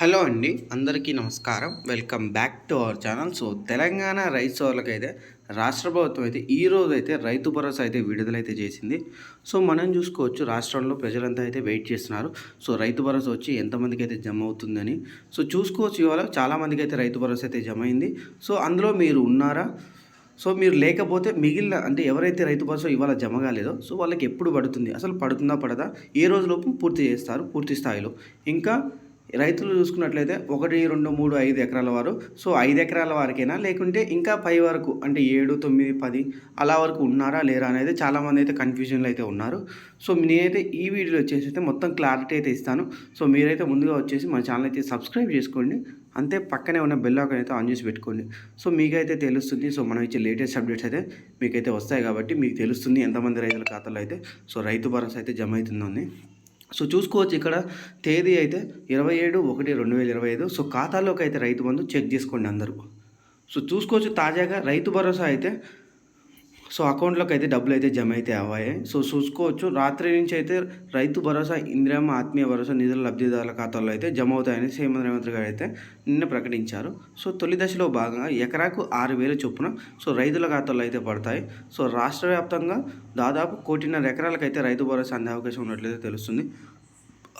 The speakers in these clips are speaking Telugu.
హలో అండి అందరికీ నమస్కారం. Welcome back to our channel. So Telangana రైతు అయితే రాష్ట్ర ప్రభుత్వం అయితే ఈ రోజు అయితే రైతు భరోసా అయితే విడుదలైతే చేసింది. సో మనం చూసుకోవచ్చు రాష్ట్రంలో ప్రజలంతా అయితే వెయిట్ చేస్తున్నారు. సో రైతు భరోసా వచ్చి ఎంతమందికి అయితే జమ అవుతుందని. సో చూసుకోవచ్చు ఇవాళ చాలామందికి అయితే రైతు భరోసా అయితే జమ అయింది. సో అందులో మీరు ఉన్నారా? సో మీరు లేకపోతే మిగిలిన అంటే ఎవరైతే రైతు భరోసా ఇవాళ జమ కాలేదో సో వాళ్ళకి ఎప్పుడు పడుతుంది? అసలు పడుతుందా పడదా? ఏ రోజులోపు పూర్తి చేస్తారు పూర్తి స్థాయిలో. ఇంకా రైతులు చూసుకున్నట్లయితే ఒకటి రెండు మూడు ఐదు ఎకరాల వారు. సో ఐదు ఎకరాల వారికైనా లేకుంటే ఇంకా పై వరకు అంటే ఏడు తొమ్మిది పది అలా వరకు ఉన్నారా లేరా అనేది చాలామంది అయితే కన్ఫ్యూజన్లో అయితే ఉన్నారు. సో నేనైతే ఈ వీడియోలో వచ్చేసి అయితే మొత్తం క్లారిటీ అయితే ఇస్తాను. సో మీరైతే ముందుగా వచ్చేసి మన ఛానల్ అయితే సబ్స్క్రైబ్ చేసుకోండి. అంతే పక్కనే ఉన్న బెల్ ఐకాన్ అయితే ఆన్ చేసి పెట్టుకోండి. సో మీకైతే తెలుస్తుంది సో మనం ఇచ్చే లేటెస్ట్ అప్డేట్స్ అయితే మీకైతే వస్తాయి కాబట్టి మీకు తెలుస్తుంది ఎంతమంది రైతుల ఖాతాలో అయితే. సో రైతు భరోసా అయితే జమ అవుతుందని సో చూసుకోవచ్చు ఇక్కడ. తేదీ అయితే ఇరవై ఏడు ఒకటి రెండు వేల ఇరవై ఐదు. సో ఖాతాలోకి అయితే రైతు బంధు చెక్ చేసుకోండి అందరూ. సో చూసుకోవచ్చు తాజాగా రైతు భరోసా అయితే సో అకౌంట్లోకి అయితే డబ్బులు అయితే జమ అయితే అవ్వాయి సో చూసుకోవచ్చు. రాత్రి నుంచి అయితే రైతు భరోసా ఇంద్రమ్మ ఆత్మీయ భరోసా నిధుల లబ్ధిదారుల ఖాతాల్లో అయితే జమ అవుతాయని సీఎం రేవంత్ గారు అయితే నిన్న ప్రకటించారు. సో తొలి దశలో భాగంగా ఎకరాకు ఆరు వేల చొప్పున సో రైతుల ఖాతాల్లో అయితే పడతాయి. సో రాష్ట్ర వ్యాప్తంగా దాదాపు కోటిన్నర ఎకరాలకు అయితే రైతు భరోసా అందే అవకాశం ఉన్నట్లయితే తెలుస్తుంది.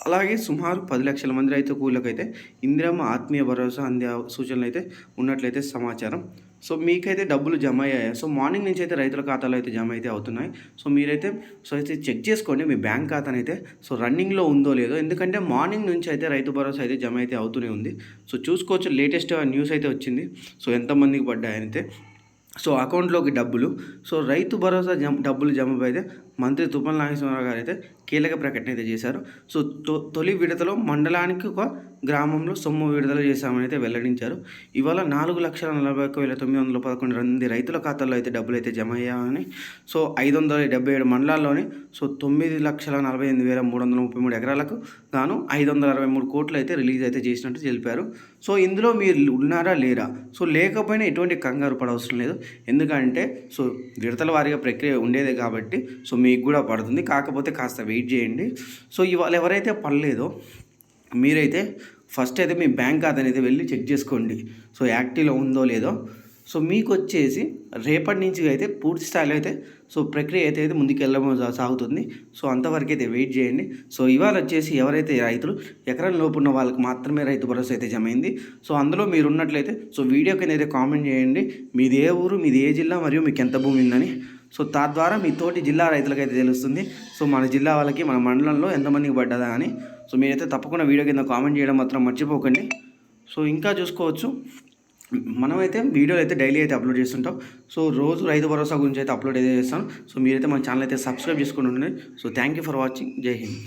అలాగే సుమారు పది లక్షల మంది రైతు కూలీలకైతే ఇందిరమ్మ ఆత్మీయ భరోసా అందే సూచనలు అయితే ఉన్నట్లయితే సమాచారం. సో మీకైతే డబ్బులు జమ అయ్యాయి సో మార్నింగ్ నుంచి అయితే రైతుల ఖాతాలో అయితే జమ అయితే అవుతున్నాయి. సో మీరైతే సో అయితే చెక్ చేసుకోండి మీ బ్యాంక్ ఖాతానైతే. సో రన్నింగ్లో ఉందో లేదో ఎందుకంటే మార్నింగ్ నుంచి అయితే రైతు భరోసా అయితే జమ అయితే అవుతూనే ఉంది. సో చూసుకోవచ్చు లేటెస్ట్ న్యూస్ అయితే వచ్చింది. సో ఎంతమందికి పడ్డాయనైతే. సో అకౌంట్లోకి డబ్బులు. సో రైతు భరోసా జమ డబ్బులు జమ అయితే మంత్రి తుమ్మల నాగేశ్వరరావు గారు అయితే కీలక ప్రకటన అయితే చేశారు. సో తొలి విడతలో మండలానికి ఒక గ్రామంలో సొమ్ము విడుదల చేశామని అయితే వెల్లడించారు. ఇవాళ నాలుగు లక్షల నలభై ఒక్క వేల తొమ్మిది వందల పదకొండు మంది రైతుల ఖాతాల్లో అయితే డబ్బులు అయితే జమ అయ్యామని సో ఐదు వందల డెబ్బై ఏడు మండలాల్లోని సో తొమ్మిది లక్షల నలభై ఎనిమిది వేల మూడు వందల ముప్పై మూడు ఎకరాలకు గాను ఐదు వందల అరవై మూడు కోట్లు అయితే రిలీజ్ అయితే చేసినట్టు తెలిపారు. సో ఇందులో మీరు ఉన్నారా లేరా? సో లేకపోయినా ఎటువంటి కంగారు పడవసరం లేదు. ఎందుకంటే సో విడతల వారిగా ప్రక్రియ ఉండేదే కాబట్టి సో మీ మీకు కూడా పడుతుంది. కాకపోతే కాస్త వెయిట్ చేయండి. సో ఇవాళ ఎవరైతే పడలేదో మీరైతే ఫస్ట్ అయితే మీ బ్యాంక్ ఖాతా అయితే వెళ్ళి చెక్ చేసుకోండి. సో యాక్టివ్లో ఉందో లేదో. సో మీకు వచ్చేసి రేపటి నుంచి అయితే పూర్తి స్థాయిలో అయితే సో ప్రక్రియ అయితే అయితే ముందుకెళ్ళడం సాగుతుంది. సో అంతవరకు అయితే వెయిట్ చేయండి. సో ఇవాళ వచ్చేసి ఎవరైతే రైతులు ఎకరం లోపు ఉన్న వాళ్ళకి మాత్రమే రైతు భరోసా అయితే జమైంది సో అందులో మీరు ఉన్నట్లయితే సో వీడియో కింద అయితే కామెంట్ చేయండి. మీది ఏ ఊరు మీది ఏ జిల్లా మరియు మీకు ఎంత భూమి ఉందని. సో తద్వారా మీ తోటి జిల్లా రైతులకైతే తెలుస్తుంది. సో మన జిల్లా వాళ్ళకి మన మండలంలో ఎంతమందికి పడ్డదా అని. సో మీరైతే తప్పకుండా వీడియో కింద కామెంట్ చేయడం మాత్రం మర్చిపోకండి. సో ఇంకా చూసుకోవచ్చు. మనమైతే వీడియోలు అయితే డైలీ అయితే అప్లోడ్ చేస్తుంటాం. సో రోజు రైతు భరోసా గురించి అయితే అప్లోడ్ అయితే చేస్తాను. సో మీరైతే మన ఛానల్ అయితే సబ్స్క్రైబ్ చేసుకుని ఉండండి. So thank you for watching. Jai Hind.